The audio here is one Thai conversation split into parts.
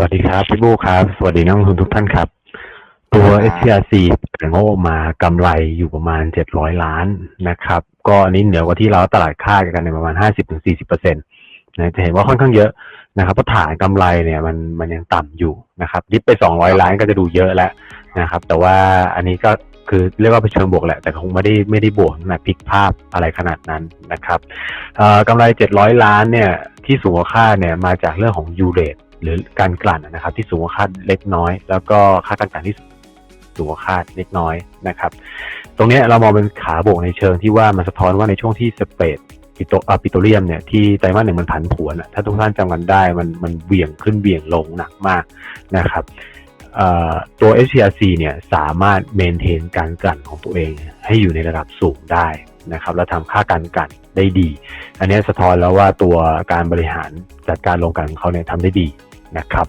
วัสดีครับพี่บูครับ สวัสดีนักลงทุนทุกท่านครับ ตัว SCRC เปิดงบออกมากำไรอยู่ประมาณ700ล้านนะครับ ก็อันนี้เหนือกว่าที่เราตลาดคาดกันในประมาณ50-40%นะจะเห็นว่าค่อนข้างเยอะนะครับเพราะฐานกำไรเนี่ยมันมันยังต่ำอยู่นะครับดิฟไป200ล้านก็จะดูเยอะแล้วนะครับ แต่ว่าอันนี้ก็คือเรียกว่าเป็นเชิงบวกแหละ แต่คงไม่ได้ไม่ได้บวกนะพลิกภาพอะไรขนาดนั้นนะครับเอ่อกำไร700ล้านเนี่ยที่สูงกว่าคาดเนี่ยมาจากเรื่องของยูเรต หรือการกลั่นนะครับ ที่สูงกว่าคาดเล็กน้อย แล้วก็ค่าการกลั่นที่สูงกว่าคาดเล็กน้อยนะครับ ตรงนี้เรามองเป็นขาบวกในเชิงที่ว่ามันสะท้อนว่าในช่วงที่สเปรดปิโตอาปิโตเลียมเนี่ยที่ไตรมาสหนึ่งมันผันผวนอะถ้าทุกท่านจำกันได้มันมันเบี่ยงขึ้นเบี่ยงลงหนักมากนะครับตัว HCRC เนี่ยสามารถเมนเทนการกลั่นของตัวเองให้อยู่ในระดับสูงได้นะครับแล้วทำค่าการกลั่นได้ดี อันนี้สะท้อนแล้วว่าตัวการบริหารจัดการโรงกลั่นของเขาเนี่ยทำได้ดี นะครับ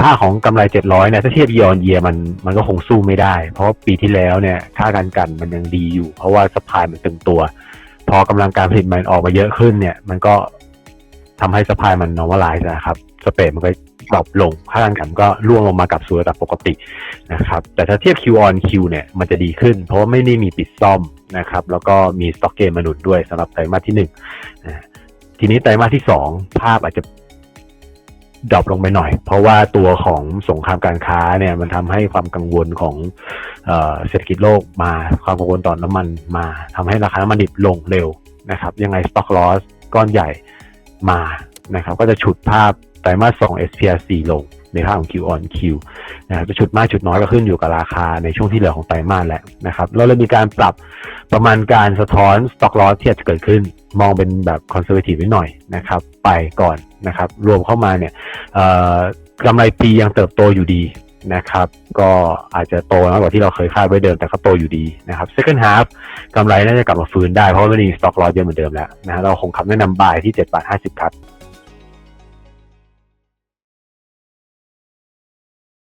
ภาคของกำไร 700เนี่ยถ้าเทียบ year on year มันมันก็คงสู้ไม่ได้ เพราะปีที่แล้วเนี่ยค่าการกันมันยังดีอยู่ เพราะว่าสปายมันตึงตัว พอกำลังการผลิตมันออกมาเยอะขึ้นเนี่ย มันก็ทำให้สปายมัน normalize นะครับสเปรดมันก็ดรอปลง ค่าการกันก็ร่วงลงมากับสู่ระดับปกตินะครับ แต่ถ้าเทียบ Q on Q เนี่ยมันจะดีขึ้น เพราะว่าไม่ได้มีปิดซ่อมนะครับ แล้วก็มีสต็อกเกนมาหนุนด้วยสำหรับไตรมาสที่หนึ่งทีนี้ไตรมาสที่สองภาพอาจจะ ดรอปลงไปหน่อย เพราะว่าตัวของสงครามการค้าเนี่ยมันทำให้ความกังวลของเออเศรษฐกิจโลกมาความกังวลต่อน้ำมันมาทำให้ราคาน้ำมันดิบลงเร็วนะครับ ยังไงสต็อกลอสก้อนใหญ่มานะครับ ก็จะฉุดภาพไตรมาสสอง SPR4 ลง ในภาพของ Q on Q นะครับจะฉุดมากฉุดน้อยก็ขึ้นอยู่กับราคาในช่วงที่เหลือของไตรมาสแหละนะครับเราเลยมีการปรับประมาณการสะท้อน stock loss ที่อาจจะเกิดขึ้น มองเป็นแบบ conservative ไว้หน่อยนะครับ ไปก่อนนะครับ รวมเข้ามาเนี่ยกำไรปียังเติบโตอยู่ดีนะครับก็อาจจะโตน้อยกว่าที่เราเคยคาดไว้เดิมแต่ก็โตอยู่ดีนะครับ second half กำไรน่าจะกลับมาฟื้นได้เพราะว่าไม่มี stock loss เยอะเหมือนเดิมแล้วนะเราคงคำแนะนำบายที่7บาท50 ครับ